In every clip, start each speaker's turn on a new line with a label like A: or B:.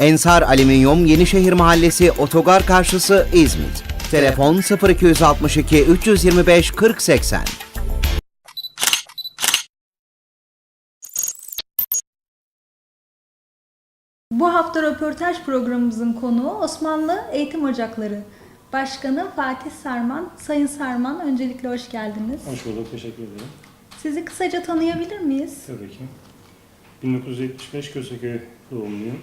A: Ensar Alüminyum Yenişehir Mahallesi Otogar Karşısı İzmit. Telefon 0262 325 4080.
B: Bu hafta röportaj programımızın konuğu Osmanlı Eğitim Ocakları Başkanı Fatih Sarman. Sayın Sarman öncelikle hoş geldiniz.
C: Hoş bulduk, teşekkür ederim.
B: Sizi kısaca tanıyabilir miyiz?
C: Tabii ki. 1975 Köseköy doğumluyum.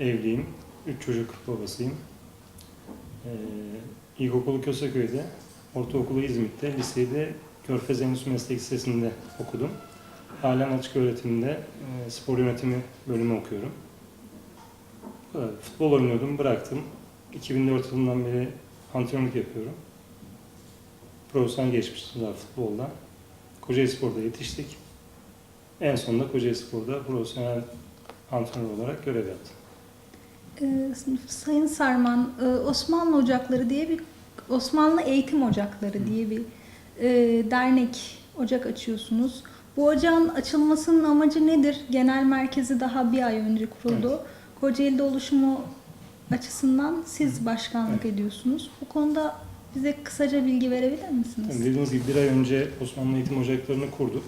C: Evliyim. Üç çocuk babasıyım. Ee, ilkokulu Köseköy'de, ortaokulu İzmit'te, liseyi de Körfez Endüstri Meslek Lisesi'nde okudum. Halen açık öğretimde e, spor yönetimi bölümü okuyorum. Futbol oynuyordum, bıraktım. 2004 yılından beri antrenörlük yapıyorum. Profesyonel geçmiştim var futbolda. Kocaeli Spor'da yetiştik. En sonunda Kocaeli Spor'da profesyonel antrenör olarak görev yaptım.
B: Ee, Sayın Sarman, e, Osmanlı Ocakları diye bir Osmanlı Eğitim Ocakları diye bir e, dernek ocak açıyorsunuz. Bu ocağın açılmasının amacı nedir? Genel merkezi daha bir ay önce kuruldu. Kocaeli'de oluşumu açısından siz başkanlık ediyorsunuz. Bu konuda bize kısaca bilgi verebilir misiniz?
C: Yani dediğiniz gibi bir ay önce Osmanlı Eğitim Ocakları'nı kurduk.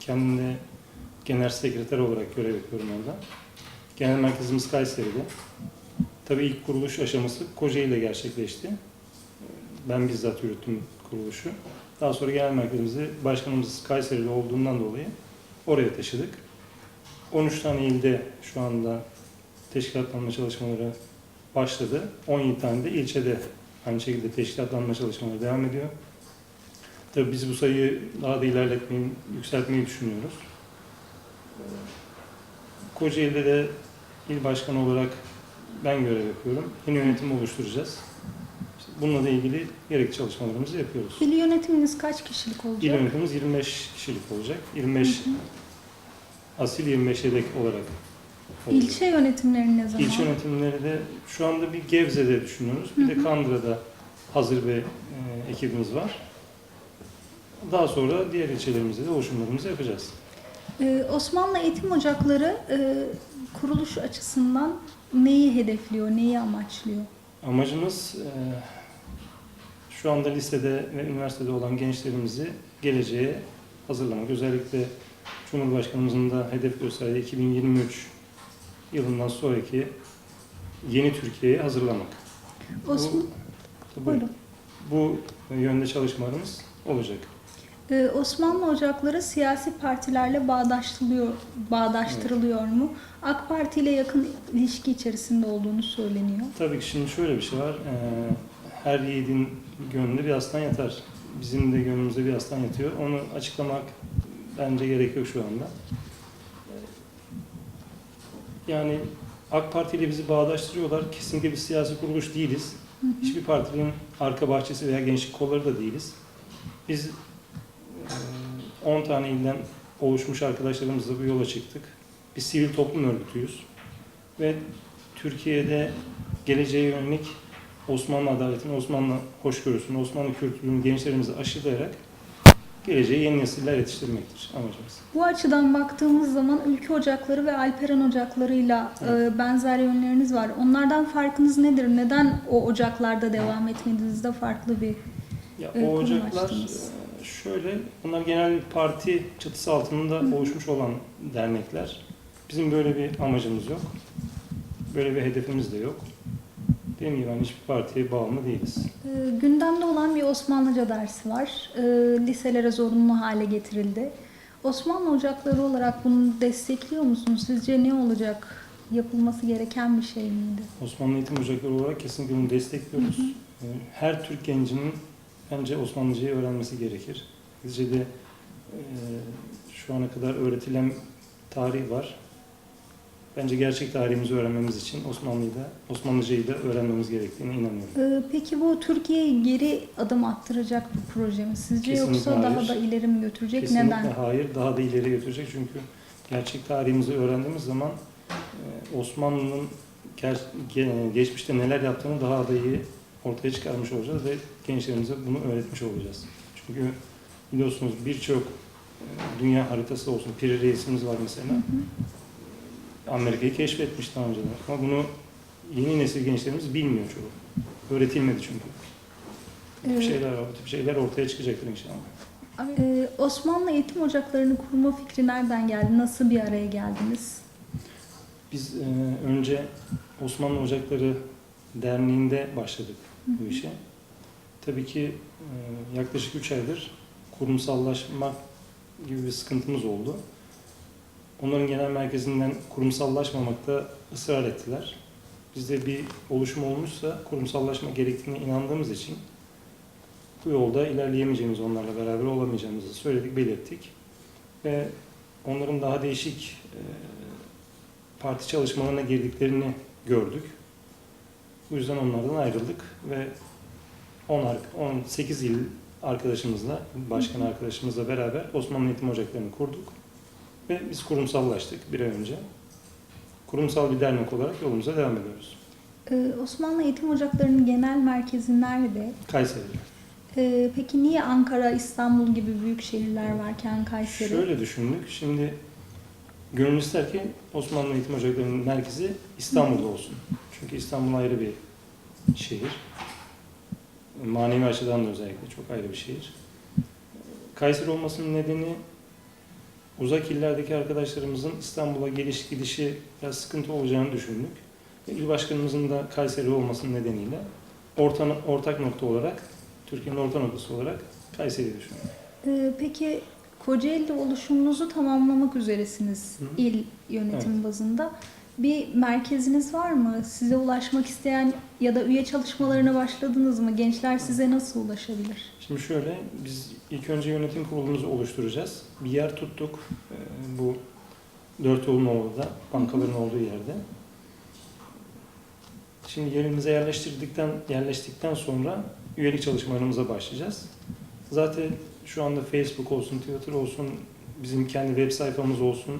C: Kendim de genel sekreter olarak görev yapıyorum orada. Genel merkezimiz Kayseri'de. Tabii ilk kuruluş aşaması Kocaeli'de gerçekleşti. Ee, Ben bizzat yürüttüm kuruluşu. Daha sonra genel merkezimizi başkanımız Kayseri'de olduğundan dolayı oraya taşıdık. 13 tane ilde şu anda teşkilatlanma çalışmaları başladı. 17 tane de ilçede aynı şekilde teşkilatlanma çalışmaları devam ediyor. Tabii biz bu sayıyı daha da ilerletmeyi, yükseltmeyi düşünüyoruz. Kocaeli'de de il başkanı olarak ben görev yapıyorum. Yeni yönetim oluşturacağız. İşte bununla da ilgili gerekli çalışmalarımızı yapıyoruz.
B: İl yönetiminiz kaç kişilik
C: İl
B: olacak?
C: yönetimimiz 25 kişilik olacak. 25 asil 25 yedek olarak olacak.
B: İlçe yönetimleri ne zaman?
C: İlçe yönetimleri de şu anda bir Gevze'de düşünüyoruz. Bir
B: Hı
C: de
B: hı.
C: Kandıra'da hazır bir e, ekibimiz var. Daha sonra diğer ilçelerimizde de oluşumlarımızı yapacağız.
B: Ee, Osmanlı Eğitim Ocakları e, kuruluş açısından neyi hedefliyor, neyi amaçlıyor?
C: Amacımız e, şu anda lisede ve üniversitede olan gençlerimizi geleceğe hazırlamak. Özellikle Cumhurbaşkanımızın da hedef gösterdiği 2023 yılından sonraki yeni Türkiye'yi hazırlamak.
B: Osman,
C: Bu,
B: buyurun.
C: bu yönde çalışmalarımız olacak.
B: Ee, Osmanlı Ocakları siyasi partilerle bağdaştırılıyor, bağdaştırılıyor mu? AK Parti ile yakın ilişki içerisinde olduğunu söyleniyor.
C: Tabii ki şimdi şöyle bir şey var. Ee, her yiğidin gönlünde bir aslan yatar. Bizim de gönlümüzde bir aslan yatıyor. Onu açıklamak bence gerek yok şu anda. Ee, Yani AK Parti ile bizi bağdaştırıyorlar. Kesinlikle bir siyasi kuruluş değiliz.
B: Hı hı.
C: Hiçbir partinin arka bahçesi veya gençlik kolları da değiliz. Biz 10 tane ilden oluşmuş arkadaşlarımızla bu yola çıktık. Biz sivil toplum örgütüyüz. Ve Türkiye'de geleceğe yönelik Osmanlı adaletini, Osmanlı hoşgörüsünü, Osmanlı kültürünü gençlerimize aşılayarak geleceğe yeni nesiller yetiştirmektir amacımız.
B: Bu açıdan baktığımız zaman Ülke Ocakları ve Alperen Ocakları'yla e, benzer yönleriniz var. Onlardan farkınız nedir? Neden o ocaklarda devam etmediniz de farklı bir
C: Ya
B: Evet,
C: o ocaklar
B: açtınız.
C: Şöyle, bunlar genel bir parti çatısı altında
B: Hı.
C: oluşmuş olan dernekler. Bizim böyle bir amacımız yok. Böyle bir hedefimiz de yok. Dediğim gibi hani hiçbir partiye bağımlı değiliz.
B: E, gündemde olan bir Osmanlıca dersi var. E, liselere zorunlu hale getirildi. Osmanlı Ocakları olarak bunu destekliyor musunuz? Sizce ne olacak? Yapılması gereken bir şey miydi?
C: Osmanlı Eğitim Ocakları olarak kesinlikle bunu destekliyoruz. E, Her Türk gencinin bence Osmanlıcayı öğrenmesi gerekir. Bizce de e, şu ana kadar öğretilen tarih var. Bence gerçek tarihimizi öğrenmemiz için Osmanlı'yı da, Osmanlıcayı da öğrenmemiz gerektiğine inanıyorum.
B: E, peki bu Türkiye'yi geri adım attıracak bir proje mi sizce
C: Kesinlikle
B: yoksa daha
C: hayır.
B: da ileri mi götürecek?
C: Kesinlikle
B: Neden?
C: hayır, daha da ileri götürecek çünkü gerçek tarihimizi öğrendiğimiz zaman e, Osmanlı'nın geçmişte neler yaptığını daha da iyi ortaya çıkarmış olacağız ve gençlerimize bunu öğretmiş olacağız. Çünkü biliyorsunuz birçok e, dünya haritası olsun, Piri Reisimiz var mesela. Amerika'yı keşfetmiş daha önceden. Ama bunu yeni nesil gençlerimiz bilmiyor çoğu. Öğretilmedi çünkü. Bu tip
B: Ee,
C: şeyler var, bu tip şeyler ortaya çıkacaktır inşallah.
B: Ee, Osmanlı Eğitim Ocakları'nı kurma fikri nereden geldi? Nasıl bir araya geldiniz?
C: Biz e, önce Osmanlı Ocakları Derneği'nde başladık bu işe. Tabii ki yaklaşık 3 aydır kurumsallaşmak gibi bir sıkıntımız oldu. Onların genel merkezinden kurumsallaşmamakta ısrar ettiler. Bizde bir oluşum olmuşsa kurumsallaşma gerektiğine inandığımız için bu yolda ilerleyemeyeceğimiz, onlarla beraber olamayacağımızı söyledik, belirttik. Ve onların daha değişik parti çalışmalarına girdiklerini gördük. Bu yüzden onlardan ayrıldık ve 10 ar- 18 il arkadaşımızla, başkan arkadaşımızla beraber Osmanlı Eğitim Ocakları'nı kurduk. Ve biz kurumsallaştık bir ay önce. Kurumsal bir dernek olarak yolumuza devam ediyoruz.
B: Ee, Osmanlı Eğitim Ocakları'nın genel merkezi nerede?
C: Kayseri'de.
B: Ee, peki niye Ankara, İstanbul gibi büyük şehirler varken Kayseri?
C: Şöyle düşündük. Şimdi gönül ister ki Osmanlı Eğitim Ocakları'nın merkezi İstanbul'da olsun. Çünkü İstanbul ayrı bir şehir. Manevi açıdan da özellikle çok ayrı bir şehir. Kayseri olmasının nedeni uzak illerdeki arkadaşlarımızın İstanbul'a geliş gidişi biraz sıkıntı olacağını düşündük. Ve il başkanımızın da Kayseri olmasının nedeniyle orta, ortak nokta olarak, Türkiye'nin orta noktası olarak Kayseri'yi düşündük.
B: Ee, peki Kocaeli'de oluşumunuzu tamamlamak üzeresiniz
C: Hı hı.
B: il yönetim bazında. Bir merkeziniz var mı? Size ulaşmak isteyen ya da üye çalışmalarına başladınız mı? Gençler size nasıl ulaşabilir?
C: Şimdi şöyle, biz ilk önce yönetim kurulumuzu oluşturacağız. Bir yer tuttuk. Bu dört yolun orada, bankaların olduğu yerde. Şimdi yerimize yerleştirdikten yerleştikten sonra üyelik çalışmalarımıza başlayacağız. Zaten şu anda Facebook olsun, Twitter olsun, bizim kendi web sayfamız olsun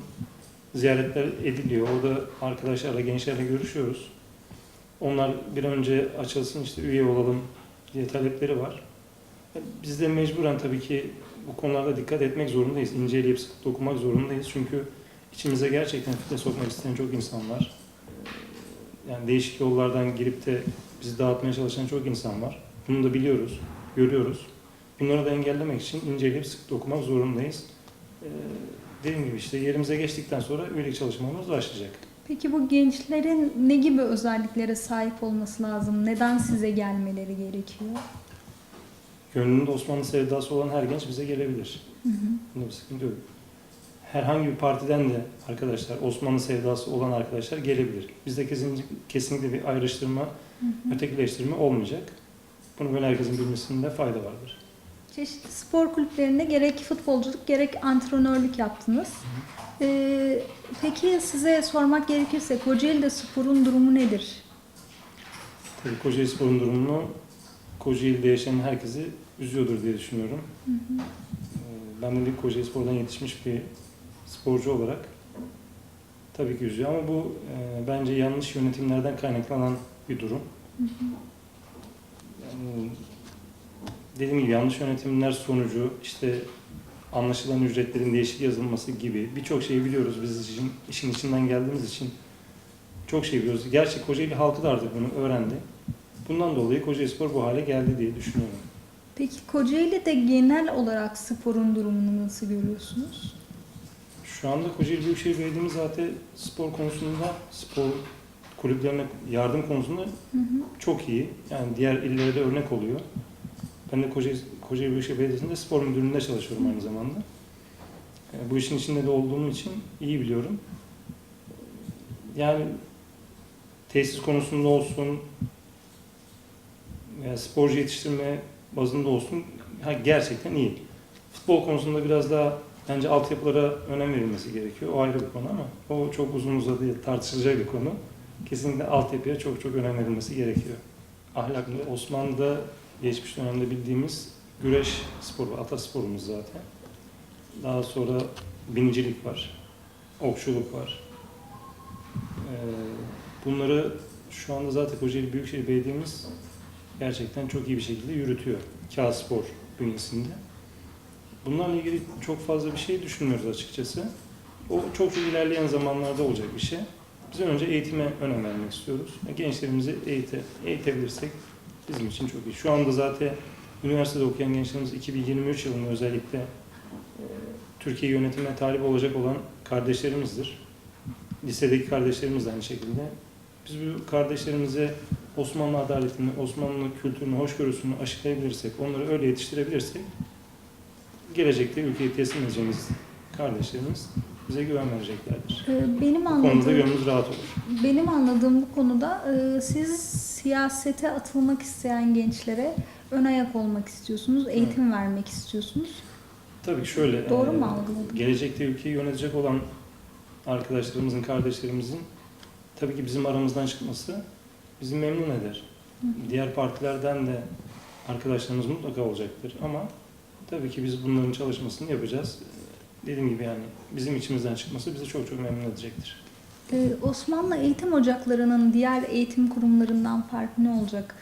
C: ziyaretler ediliyor. Orada arkadaşlarla, gençlerle görüşüyoruz. Onlar bir önce açılsın, işte üye olalım diye talepleri var. Biz de mecburen tabii ki bu konularda dikkat etmek zorundayız. İnceleyip sık dokumak zorundayız. Çünkü içimize gerçekten fitne sokmak isteyen çok insan var. Yani değişik yollardan girip de bizi dağıtmaya çalışan çok insan var. Bunu da biliyoruz, görüyoruz. Bunları da engellemek için inceleyip sık dokumak zorundayız. Ee, dediğim gibi işte yerimize geçtikten sonra üyelik çalışmalarımız başlayacak.
B: Peki bu gençlerin ne gibi özelliklere sahip olması lazım? Neden size gelmeleri gerekiyor?
C: Gönlünde Osmanlı sevdası olan her genç bize gelebilir.
B: Hı hı.
C: Bunda bir sıkıntı yok. Herhangi bir partiden de arkadaşlar, Osmanlı sevdası olan arkadaşlar gelebilir. Bizde kesin, kesinlikle bir ayrıştırma,
B: Hı hı.
C: ötekileştirme olmayacak. Bunu böyle herkesin bilmesinde fayda vardır.
B: Çeşitli spor kulüplerinde gerek futbolculuk gerek antrenörlük yaptınız. Ee, peki size sormak gerekirse Kocaeli'de sporun durumu nedir?
C: Tabii Kocaeli Spor'un durumunu Kocaeli'de yaşayan herkesi üzüyordur diye düşünüyorum.
B: Hı hı.
C: Ee, Ben de bir Kocaeli Spor'dan yetişmiş bir sporcu olarak tabii ki üzüyor ama bu e, bence yanlış yönetimlerden kaynaklanan bir durum.
B: Hı hı.
C: Yani dediğim gibi yanlış yönetimler sonucu işte anlaşılan ücretlerin değişik yazılması gibi birçok şeyi biliyoruz biz için, işin içinden geldiğimiz için çok şey biliyoruz. Gerçi Kocaeli halkı da artık bunu öğrendi. Bundan dolayı Kocaeli Spor bu hale geldi diye düşünüyorum.
B: Peki Kocaeli'de genel olarak sporun durumunu nasıl görüyorsunuz?
C: Şu anda Kocaeli Büyükşehir Belediye'miz zaten spor konusunda, spor kulüplerine yardım konusunda
B: Hı hı.
C: çok iyi. Yani diğer illere de örnek oluyor. Ben de Kocaeli, Kocaeli Büyükşehir Belediyesi'nde spor müdürlüğünde çalışıyorum aynı zamanda. E, Bu işin içinde de olduğum için iyi biliyorum. Yani tesis konusunda olsun, veya sporcu yetiştirme bazında olsun gerçekten iyi. Futbol konusunda biraz daha bence altyapılara önem verilmesi gerekiyor. O ayrı bir konu ama o çok uzun uzadı tartışılacak bir konu. Kesinlikle altyapıya çok çok önem verilmesi gerekiyor. Ahlaklı Osmanlı'da geçmiş dönemde bildiğimiz güreş sporu, atasporumuz zaten. Daha sonra binicilik var, okçuluk var. Ee, bunları şu anda zaten Kocaeli Büyükşehir Belediye'miz gerçekten çok iyi bir şekilde yürütüyor. Kağıt bünyesinde. Bunlarla ilgili çok fazla bir şey düşünmüyoruz açıkçası. O çok ilerleyen zamanlarda olacak bir şey. Biz önce eğitime önem vermek istiyoruz. Gençlerimizi eğite, eğitebilirsek bizim için çok iyi. Şu anda zaten üniversitede okuyan gençlerimiz 2023 yılında özellikle e, Türkiye yönetimine talip olacak olan kardeşlerimizdir. Lisedeki kardeşlerimiz de aynı şekilde. Biz bu kardeşlerimize Osmanlı adaletini, Osmanlı kültürünü, hoşgörüsünü aşılayabilirsek, onları öyle yetiştirebilirsek gelecekte ülkeyi teslim edeceğimiz kardeşlerimiz bize güven vereceklerdir.
B: Ee, Benim
C: Bu konuda
B: anladığım,
C: gönlümüz rahat olur.
B: benim anladığım bu konuda e, siz siyasete atılmak isteyen gençlere ön ayak olmak istiyorsunuz, eğitim vermek istiyorsunuz.
C: Tabii şöyle,
B: Doğru
C: e,
B: mu algıladım?
C: gelecekte ülkeyi yönetecek olan arkadaşlarımızın, kardeşlerimizin tabii ki bizim aramızdan çıkması bizi memnun eder. Diğer partilerden de arkadaşlarımız mutlaka olacaktır ama tabii ki biz bunların çalışmasını yapacağız. Dediğim gibi yani bizim içimizden çıkması bizi çok çok memnun edecektir.
B: Ee, Osmanlı eğitim ocaklarının diğer eğitim kurumlarından farkı ne olacak?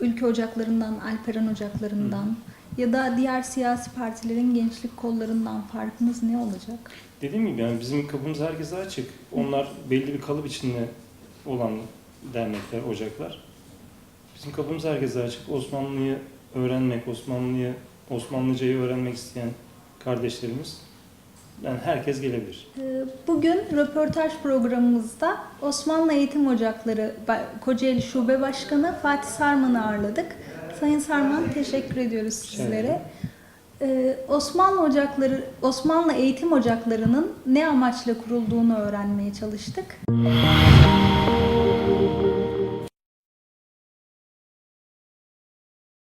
B: Ülke ocaklarından, Alperen ocaklarından ya da diğer siyasi partilerin gençlik kollarından farkınız ne olacak?
C: Dediğim gibi yani bizim kapımız herkese açık. Onlar belli bir kalıp içinde olan dernekler, ocaklar. Bizim kapımız herkese açık. Osmanlı'yı öğrenmek, Osmanlı'yı, Osmanlıcayı öğrenmek isteyen kardeşlerimiz, yani herkes gelebilir.
B: Ee, Bugün röportaj programımızda Osmanlı Eğitim Ocakları Kocaeli Şube Başkanı Fatih Sarman'ı ağırladık. Sayın Sarman teşekkür ediyoruz sizlere. Ee, Osmanlı Ocakları, Osmanlı Eğitim Ocakları'nın ne amaçla kurulduğunu öğrenmeye çalıştık.